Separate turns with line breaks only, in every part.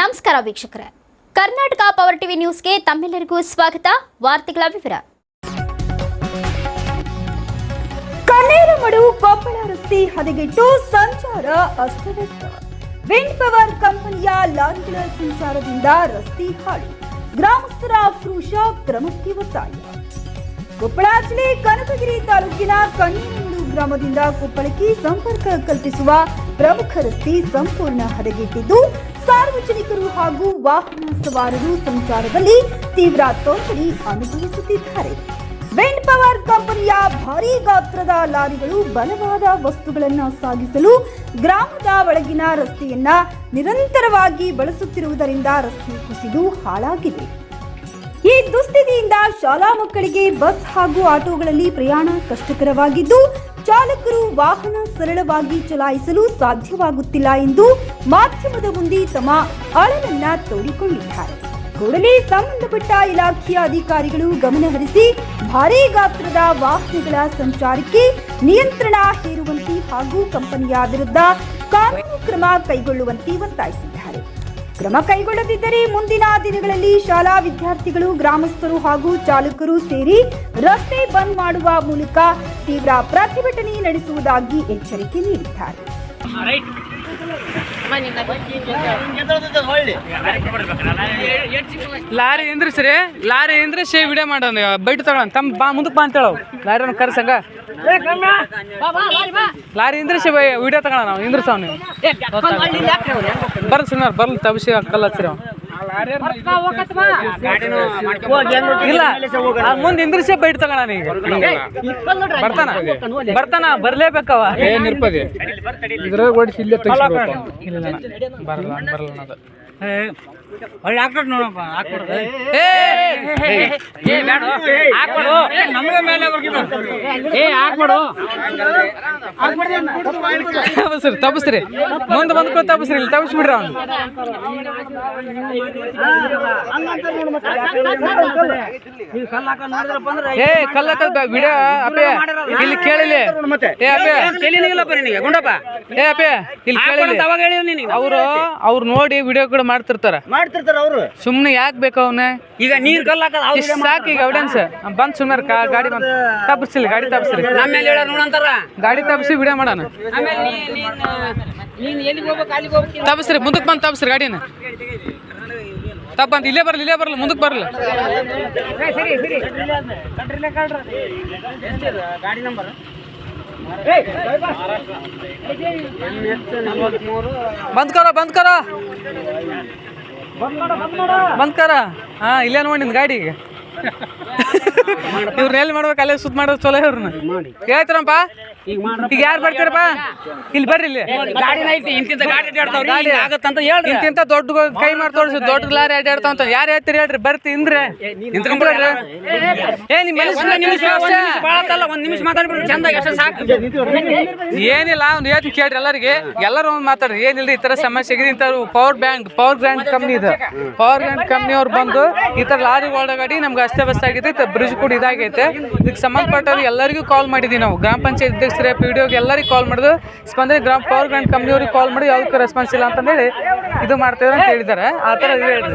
ನಮಸ್ಕಾರ ವೀಕ್ಷಕರೇ. Karnataka power TV ನ್ಯೂಸ್ಗೆ ತಮ್ಮೆಲ್ಲರಿಗೂ ಸ್ವಾಗತ. ವಾರ್ತೆಗಳ ವಿವರ.
ಕನ್ನೇರಮಡು ಕೊಪ್ಪಳ ರಸ್ತೆ ಹದಗೆಟ್ಟು ಸಂಚಾರ ಅಸ್ತವ್ಯಸ್ತ. ವಿಂಡ್ ಪವರ್ ಕಂಪನಿಯ ಲಾರಿಗಳ ಸಂಚಾರದಿಂದ ರಸ್ತೆ ಹಾಳು. ಗ್ರಾಮಸ್ಥರ ಆಕ್ರೋಶ ಕ್ರಮಕ್ಕೆ ಒತ್ತಾಯ. ಕೊಪ್ಪಳ ಜಿಲ್ಲೆ ಕನಕಗಿರಿ ತಾಲೂಕಿನ ಕಣ್ಣೂರು ಗ್ರಾಮದಿಂದ ಕೊಪ್ಪಳಕ್ಕೆ ಸಂಪರ್ಕ ಕಲ್ಪಿಸುವ ಪ್ರಮುಖ ರಸ್ತೆ ಸಂಪೂರ್ಣ ಹದಗೆಟ್ಟಿದ್ದು ಸಾರ್ವಜನಿಕರು ಹಾಗೂ ವಾಹನ ಸವಾರರು ಸಂಚಾರದಲ್ಲಿ ತೀವ್ರ ತೊಂದರೆ ಅನುಭವಿಸುತ್ತಿದ್ದಾರೆ. ವಿಂಡ್ ಪವರ್ ಕಂಪನಿಯ ಭಾರೀ ಗಾತ್ರದ ಲಾರಿಗಳು ಬಲವಾದ ವಸ್ತುಗಳನ್ನು ಸಾಗಿಸಲು ಗ್ರಾಮದ ಒಳಗಿನ ರಸ್ತೆಯನ್ನ ನಿರಂತರವಾಗಿ ಬಳಸುತ್ತಿರುವುದರಿಂದ ರಸ್ತೆ ಕುಸಿದು ಹಾಳಾಗಿದೆ. ಈ ದುಸ್ಥಿತಿಯಿಂದ ಶಾಲಾ ಮಕ್ಕಳಿಗೆ ಬಸ್ ಹಾಗೂ ಆಟೋಗಳಲ್ಲಿ ಪ್ರಯಾಣ ಕಷ್ಟಕರವಾಗಿದ್ದು ಚಾಲಕರು ವಾಹನ ಸರಳವಾಗಿ ಚಲಾಯಿಸಲು ಸಾಧ್ಯವಾಗುತ್ತಿಲ್ಲ ಎಂದು ಮಾಧ್ಯಮದ ಮುಂದೆ ತಮ್ಮ ಅಳಲನ್ನ ತೋಡಿಕೊಂಡಿದ್ದಾರೆ. ಕೂಡಲೇ ಸಂಬಂಧಪಟ್ಟ ಇಲಾಖೆಯ ಅಧಿಕಾರಿಗಳು ಗಮನಹರಿಸಿ ಭಾರೀ ಗಾತ್ರದ ವಾಹನಗಳ ಸಂಚಾರಕ್ಕೆ ನಿಯಂತ್ರಣ ಹೇರುವಂತೆ ಹಾಗೂ ಕಂಪನಿಯ ವಿರುದ್ಧ ಕಾನೂನು ಕ್ರಮ ಕೈಗೊಳ್ಳುವಂತೆ ಒತ್ತಾಯಿಸಿದ್ದಾರೆ. ಕ್ರಮ ಕೈಗೊಳ್ಳದಿದ್ದರೆ ಮುಂದಿನ ದಿನಗಳಲ್ಲಿ ಶಾಲಾ ವಿದ್ಯಾರ್ಥಿಗಳು, ಗ್ರಾಮಸ್ಥರು ಹಾಗೂ ಚಾಲಕರು ಸೇರಿ ರಸ್ತೆ ಬಂದ್ ಮಾಡುವ ಮೂಲಕ ತೀವ್ರ ಪ್ರತಿಭಟನೆ ನಡೆಸುವುದಾಗಿ ಎಚ್ಚರಿಕೆ ನೀಡಿದ್ದಾರೆ.
ಲಾರಿ ಎಂದ್ರಿಸ್ರಿ ಲಾರಿ ಎಂದ್ರಿಸಿ ವಿಡಿಯೋ ಮಾಡೋಣ ಬೈಟ್ ತಗೊಳ ತಮ್ಮ ಬಾ ಮುಂದಕ್ಕೆ ಬಾ ಅಂತೇಳು ಲಾರಿ ಕರ್ಸಂಗ ಲಾರಿ ಇಂದ್ರಿಸಿ ವಿಡಿಯೋ ತಗೊಳ ನಾವು. ಇಂದ್ರಿಸವ್ ನೀವು ಬರ್ಲಿ ಸರ್ ಬರ್ಲಿ ತಬಿಸಿ ಕಲ್ಲ ಹಚ್ಚಿರಿ ಅವ ಇಲ್ಲ ಮುಂದೆ ಇಂದ್ರಿಸಿ ಬೈಟ್ ತಗೋಣ ಈಗ. ಬರ್ತಾನ? ಬರ್ತಾನ? ಬರ್ಲೇಬೇಕವ.
ಏನಿರ್ಪದೆ ಇದ್ರಾಗ ಓಡಿಸಿ ಇಲ್ಲೇ ತೆಗಿಸ್ಬೇಕು
ಇಲ್ಲ ಇಲ್ಲ, ಬರಲ್ಲ ಬರಲ್ಲ
ಒಳ್ಳೆ ಹಾಕ್ಬಿಟ್ಟು ನೋಡಪ್ಪ ಹಾಕ್ಬಿಡ್ದು
ಏ ಏ ಬೇಡ ಹಾಕ್ಬಿಡು
ನಮ್ಗೆ ಮೇಲೆ ಏ ಹಾಕ್ಬಿಡು
ತಪಸ್ರಿ ತಪಸ್ರಿ ಮುಂದೆ ಬಂದ್ಕೊ ತಪಸ್ರಿ ಇಲ್ಲಿ ತಪಸ್ಬಿಡ್ರಿ ಅವನು ಏ ಕಲ್ಲ ವಿಡಿಯೋ ಅಪ್ಪೆ ಇಲ್ಲಿ ಕೇಳಿಲ್ಲ ಏ ಅಪ್ಪೆ
ಗುಂಡಪ್ಪ
ಏ ಅಪ್ಪ ಇಲ್ಲಿ
ಕೇಳಿಲ್ಲ
ಅವರು ಅವ್ರು ನೋಡಿ ವಿಡಿಯೋ ಕೂಡ ಮಾಡ್ತಿರ್ತಾರ
ಮಾಡ್ತಿರ್ತಾರ ಅವರು.
ಸುಮ್ನೆ ಯಾಕೆ ಬೇಕು ಅವನ?
ಈಗ ನೀರ್ ಕಲ್ಲು ಹಾಕದ ಅವ್ರು
ಇಷ್ಟು ಸಾಕು ಈಗ ಎವಿಡೆನ್ಸ್ ಬಂದ್ ಸುಮ್ಮನೆ ಗಾಡಿ ಬಂದ್ ತಪ್ಪಿಸ್ಲಿ ಗಾಡಿ ತಪ್ಪಿಸ್ರಿ
ನಮ್ಮ ಮೇಲೆ ಹೇಳ ನೋಡಂತಾರ?
ಗಾಡಿ ತಪ್ಪಿಸಿ ವಿಡಿಯೋ ಮಾಡೋಣ.
ಆಮೇಲೆ ನೀ- ನೀನ್ ನೀನ್ ಎಲ್ಲಿಗೆ ಹೋಗ್ಬೇಕು ಅಲ್ಲಿಗೆ ಹೋಗ್ಬೇಕು
ತಪ್ಪಿಸ್ರಿ ಮುಂದಕ್ಕೆ ಬಂದ್ ತಪ್ಪಿಸ್ರಿ ಗಾಡಿನ. ತಪ್ಪಂತ ಇಲ್ಲೇ ಬರಲಿ ಇಲ್ಲೇ ಬರಲ್ಲ ಮುಂದಕ್ ಬರಲ್ಲ
ಸರಿ ಸರಿ. ಗಾಡಿ ನಂಬರ್?
ಬಂದ್ करो ಬಂದ್ ಕರೋ. ಬಂದ್ ಕರ ಹಾ ಇಲ್ಲೇ ನೋಡಿ ನಿನ್ ಗಾಡಿ ಈಗ. ಇವ್ರನ್ನ ಎಲ್ಲಿ ಮಾಡ್ಬೇಕು? ಅಲ್ಲೇ ಸುತ್ತ ಮಾಡೋದು ಚಲೋ ಇವ್ರನ್ನ ಹೇಳ್ತಾರಪ್ಪ? ಈಗ ಯಾರು ಬರ್ತೀರಪ್ಪ? ಇಲ್ಲಿ ಬರ್ರಿ ಇಲ್ಲಿ.
ಗಾಡಿ ಆಗತ್ತಂತ ಹೇಳ್ರಿ.
ಇಂತಿಂತ ದೊಡ್ಡ ಕೈ ಮಾಡಿ ತೋರಿಸಿ ದೊಡ್ಡ ಲಾರಿ ಅಡ್ಡಾಡ್ತಾವಂತ ಯಾರು ಹೇಳ್ತೀರಿ ಹೇಳ್ರಿ ಬರ್ತಿ ಇಂದ್ರೆ.
ನಿಂತ್ಕೊಂಡ್ಬಿಡ್ರಿ.
ಏ ನಿಮ್ಮ
ಒಂದ್ ನಿಮಿಷ ಮಾತಾಡ್ಬಿಡ್ರಿ ಚಂದ ಎಷ್ಟು ಸಾಕು.
ಏನಿಲ್ಲ ಅವ್ನು ಹೇಳ್ತಿ ಕೇಳ್ರಿ ಎಲ್ಲರಿಗೆ. ಎಲ್ಲರೂ ಒಂದು ಮಾತಾಡ್ರಿ. ಏನಿಲ್ಲ ಈ ತರ ಸಮಸ್ಯೆ ಆಗಿದೆ. ಇಂಥ power bank power grand company ಇದೆ. ಪವರ್ ಗ್ರ್ಯಾಂಡ್ ಕಂಪ್ನಿ ಅವ್ರು ಬಂದು ಈ ತರ ಲಾರಿ ಒಳಗಡೆ ನಮ್ಗೆ ಅಸ್ತವ್ಯಸ್ತ ಆಗಿದೆ ಬ್ರಿಡ್ಜ್ ಕೂಡ ಇದಾಗೈತೆ. ಇದಕ್ಕೆ ಸಂಬಂಧಪಟ್ಟವ್ರು ಎಲ್ಲರಿಗೂ ಕಾಲ್ ಮಾಡಿದ್ವಿ ನಾವು. ಗ್ರಾಮ ಪಂಚಾಯತ್ ಅಧ್ಯಕ್ಷರೇ ಪಿ ಡಿ ಒಗೆ ಎಲ್ಲರಿಗೂ ಕಾಲ್ ಮಾಡಿದ್ರು. ಸ್ಪಂದ್ರೆ ಗ್ರಾಮ ಪವರ್ ಗ್ರ್ಯಾಂಡ್ ಕಂಪ್ನಿಯವ್ರಿಗೆ ಕಾಲ್ ಮಾಡಿ ಯಾವುದಕ್ಕೂ ರೆಸ್ಪಾನ್ಸ್ ಇಲ್ಲ ಅಂತಂದೇಳಿ ಇದು ಮಾಡ್ತಿದ್ರು ಅಂತ ಹೇಳಿದ್ದಾರೆ. ಆ ಥರ ಹೇಳ್ರಿ.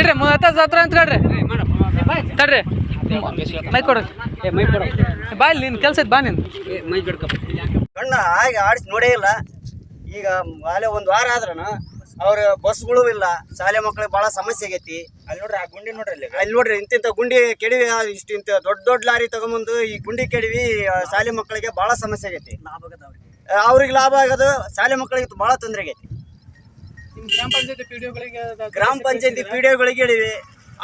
ಇಡ್ರಿ ಮೂವತ್ತ ಹತ್ರ ಅಂತ ಹೇಳ್ರಿ. ತಡ್ರಿ. ಮೈ ಕೊಡ. ಬಾ ಇಲ್ಲಿ, ನಿನ್ ಕೆಲ್ಸ ಬಾ ನೀನು.
ಕಣ್ಣ, ಹಾಗೆ ಆಡಿಸಿ ನೋಡೇ ಇಲ್ಲ. ಈಗ ಅಲ್ಲೇ ಒಂದು ವಾರ ಆದ್ರನ ಅವ್ರ ಬಸ್ಗಳು ಇಲ್ಲ ಶಾಲೆ ಮಕ್ಕಳಿಗೆ ಬಹಳ ಸಮಸ್ಯೆ ಆಗೈತಿ. ಅಲ್ಲಿ ನೋಡ್ರಿ ಆ ಗುಂಡಿ ನೋಡ್ರಿ ಅಲ್ಲಿ ಅಲ್ಲಿ ನೋಡ್ರಿ ಇಂತಿಂತ ಗುಂಡಿ ಕೆಡವಿ ಇಷ್ಟು ಇಂತ ದೊಡ್ಡ ದೊಡ್ಡ ಲಾರಿ ತಗೊಂಬಂದು ಈ ಗುಂಡಿ ಕೆಡವಿ ಶಾಲೆ ಮಕ್ಕಳಿಗೆ ಬಹಳ ಸಮಸ್ಯೆ ಆಗೈತಿ. ಅವ್ರಿಗೆ? ಲಾಭ ಆಗೋದು ಶಾಲೆ ಮಕ್ಕಳಿಗೆ ಬಹಳ ತೊಂದರೆ ಆಗೈತಿ. ಗ್ರಾಮ ಪಂಚಾಯತಿ ಪಿ ಡಿ ಒಗಳಿಗೆ ಹೇಳಿವಿ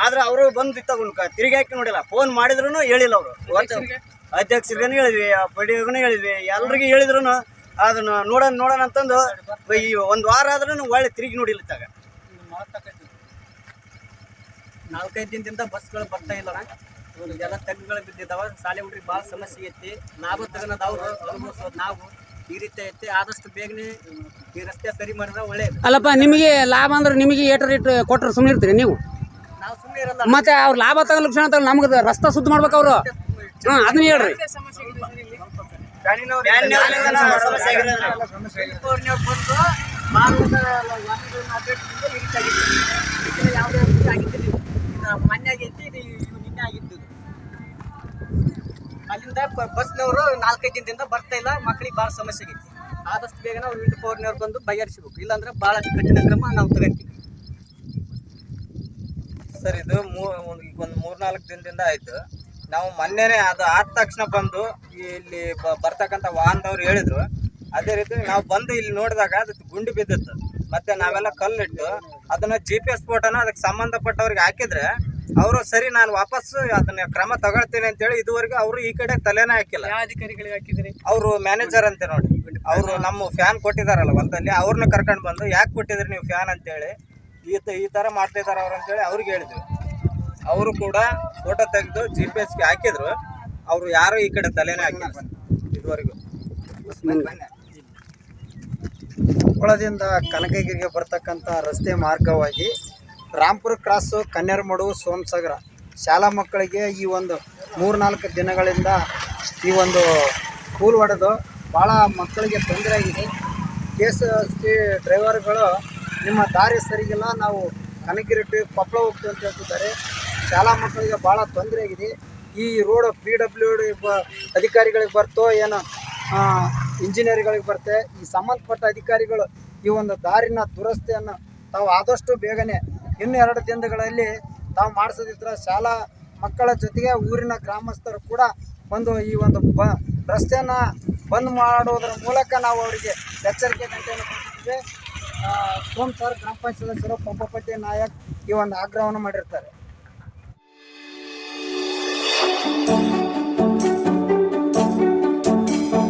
ಆದ್ರೆ ಅವರು ಬಂದು ತಗೊಂಡು ತಿರುಗಿ ಹಾಕಿ ನೋಡಿಲ್ಲ ಫೋನ್ ಮಾಡಿದ್ರು ಹೇಳಿಲ್ಲ ಅವರು. ಅಧ್ಯಕ್ಷರಿಗೂ? ಹೇಳಿದ್ವಿ ಪಿ ಡಿ ಒಗೂ ಹೇಳಿದ್ವಿ ಎಲ್ರಿಗೂ ಹೇಳಿದ್ರು ಅದನ್ನ ನೋಡೋಣ ನೋಡೋಣ ಅಂತಂದು ಈ ಒಂದು ವಾರ ಆದ್ರೂ ಒಳ್ಳೆ ತಿರುಗಿ ನೋಡಿಲ್ಲ ಇತ್ತಾಗ ನಾಲ್ಕೈದು ದಿನದಿಂದ ಬಸ್ಗಳು ಬರ್ತಾ ಇಲ್ಲ ಎಲ್ಲ ತಗ್ಗುಗಳು ಬಿದ್ದಿದ್ದಾವ ಶಾಲೆ ಹುಡುಗರಿಗೆ ಭಾಳ ಸಮಸ್ಯೆ ಐತಿ. ನಾವು ತಗೋದು ಅವರು ಅನುಭವಿಸೋದು ನಾವು ಈ ರೀತಿ ಐತಿ. ಆದಷ್ಟು ಬೇಗನೆ ಈ ರಸ್ತೆ ಸರಿ ಮಾಡಿದ್ರೆ ಒಳ್ಳೆ
ಅಲ್ಲಪ್ಪ ನಿಮಗೆ ಲಾಭ ಅಂದ್ರೆ ನಿಮಗೆ ಏಟರ್ ರೇಟ್ ಕೊಟ್ಟರೆ ಸುಮ್ಮನೆ ಇರ್ತೀರಿ ನೀವು?
ನಾವು ಸುಮ್ಮನೆ ಇರಲ್ಲ
ಮತ್ತೆ ಅವ್ರು ಲಾಭ ತಗೊಳ್ಳೋ ಕ್ಷಣ ನಮ್ಗೆ ರಸ್ತೆ ಸುದ್ದಿ ಮಾಡ್ಬೇಕು ಅವರು. ಹಾಂ ಅದನ್ನ ಹೇಳ್ರಿ.
ಫ್ಯಾನಿನವ್ರಿಂದ ಸಮಸ್ಯೆ ಆಗಿತ್ತು.
ಅಲ್ಲಿಂದ ಬಸ್ನವರು ನಾಲ್ಕೈದು ದಿನದಿಂದ ಬರ್ತಾ ಇಲ್ಲ. ಮಕ್ಕಳಿಗೆ ಭಾಳ ಸಮಸ್ಯೆ ಆಗೈತಿ. ಆದಷ್ಟು ಬೇಗ ನಾವು ವಿಂಡ್ ಪೌರ್ನವ್ರು ಬಂದು ಬಗೆಹರಿಸಬೇಕು. ಇಲ್ಲಾಂದ್ರೆ ಭಾಳ ಕಠಿಣ ಕ್ರಮ ನಾವು ತಗೊಂತೀವಿ.
ಸರ್ ಇದು ಮೂ- ಒಂದ್- ಈಗ ಒಂದು ಮೂರ್ನಾಲ್ಕು ದಿನದಿಂದ ಆಯ್ತು. ನಾವು ಮೊನ್ನೆನೆ ಅದು ಆದ ತಕ್ಷಣ ಬಂದು ಇಲ್ಲಿ ಬರ್ತಕ್ಕಂಥ ವಾಹನದವ್ರು ಹೇಳಿದ್ರು. ಅದೇ ರೀತಿ ನಾವು ಬಂದು ಇಲ್ಲಿ ನೋಡಿದಾಗ ಅದು ಗುಂಡಿ ಬಿದ್ದಿತ್ತು. ಮತ್ತೆ ನಾವೆಲ್ಲ ಕಲ್ಲಿಟ್ಟು ಅದನ್ನ ಜಿ ಪಿ ಎಸ್ ಫೋಟೋನ ಅದಕ್ಕೆ ಸಂಬಂಧಪಟ್ಟವ್ರಿಗೆ ಹಾಕಿದ್ರೆ ಅವರು ಸರಿ ನಾನು ವಾಪಸ್ ಅದನ್ನ ಕ್ರಮ ತಗೊಳ್ತೀನಿ ಅಂತೇಳಿ ಇದುವರೆಗೂ ಅವರು ಈ ಕಡೆ ತಲೆನೇ ಹಾಕಿಲ್ಲ.
ಅಧಿಕಾರಿಗಳಿಗೆ ಹಾಕಿದ್ರಿ?
ಅವರು ಮ್ಯಾನೇಜರ್ ಅಂತೆ ನೋಡಿ. ಅವರು ನಮ್ಮ ಫ್ಯಾನ್ ಕೊಟ್ಟಿದಾರಲ್ಲ ಹೊಲದಲ್ಲಿ ಅವ್ರನ್ನ ಕರ್ಕೊಂಡು ಬಂದು ಯಾಕೆ ಕೊಟ್ಟಿದ್ರಿ ನೀವು ಫ್ಯಾನ್ ಅಂತೇಳಿ ಈ ಈ ಥರ ಮಾಡ್ತಾ ಇದಾರೆ ಅವ್ರು ಅಂತೇಳಿ ಅವ್ರಿಗೆ ಹೇಳಿದ್ವಿ. ಅವರು ಕೂಡ ಫೋಟೋ ತೆಗೆದು ಜಿ ಪಿ ಎಸ್ಗೆ ಹಾಕಿದ್ರು. ಅವರು ಯಾರು ಈ ಕಡೆ ತಲೆನೇ ಹಾಕಿಲ್ಲ. ಇದುವರೆಗೂ.
ಕೊಪ್ಪಳದಿಂದ ಕನಕಗಿರಿಗೆ ಬರ್ತಕ್ಕಂಥ ರಸ್ತೆ ಮಾರ್ಗವಾಗಿ ರಾಂಪುರ ಕ್ರಾಸು ಕನ್ನೇರಮಡು ಸೋಮಸಾಗರ ಶಾಲಾ ಮಕ್ಕಳಿಗೆ ಈ ಒಂದು ಮೂರ್ನಾಲ್ಕು ದಿನಗಳಿಂದ ಈ ಒಂದು ಕೂಲ್ ಹೊಡೆದು ಭಾಳ ಮಕ್ಕಳಿಗೆ ತೊಂದರೆ ಆಗಿದೆ. ಕೆ ಎಸ್ ಡ್ರೈವರ್ಗಳು ನಿಮ್ಮ ದಾರಿ ಸರಿಗಿಲ್ಲ, ನಾವು ಕನಕಿರಿಟ್ಟು ಕೊಪ್ಪಳ ಹೋಗ್ತೀವಿ ಅಂತ ಹೇಳ್ತಿದ್ದಾರೆ. ಶಾಲಾ ಮಕ್ಕಳಿಗೆ ಭಾಳ ತೊಂದರೆ ಆಗಿದೆ. ಈ ರೋಡ್ ಪಿ ಡಬ್ಲ್ಯೂ ಡಿ ಬ ಅಧಿಕಾರಿಗಳಿಗೆ ಬರ್ತೋ, ಏನೋ ಇಂಜಿನಿಯರ್ಗಳಿಗೆ ಬರುತ್ತೆ ಈ ಸಂಬಂಧಪಟ್ಟ ಅಧಿಕಾರಿಗಳು ಈ ಒಂದು ದಾರಿನ ದುರಸ್ತಿಯನ್ನು ತಾವು ಆದಷ್ಟು ಬೇಗನೆ ಇನ್ನು ಎರಡು ದಿನಗಳಲ್ಲಿ ತಾವು ಮಾಡಿಸೋದಿದ್ರೆ ಶಾಲಾ ಮಕ್ಕಳ ಜೊತೆಗೆ ಊರಿನ ಗ್ರಾಮಸ್ಥರು ಕೂಡ ಒಂದು ಈ ಒಂದು ಬ ರಸ್ತೆಯನ್ನು ಬಂದ್ ಮಾಡೋದ್ರ ಮೂಲಕ ನಾವು ಅವರಿಗೆ ಎಚ್ಚರಿಕೆ ಗಂಟೆಯನ್ನು ಕೊಟ್ಟಿದ್ದೇವೆ ಸೋಮ್ ಸರ್, ಗ್ರಾಮ ಪಂಚಾಯತ್ ಸದಸ್ಯರು, ಪಂಪಪಟ್ಟಿ ನಾಯಕ್ ಈ ಒಂದು ಆಗ್ರಹವನ್ನು ಮಾಡಿರ್ತಾರೆ.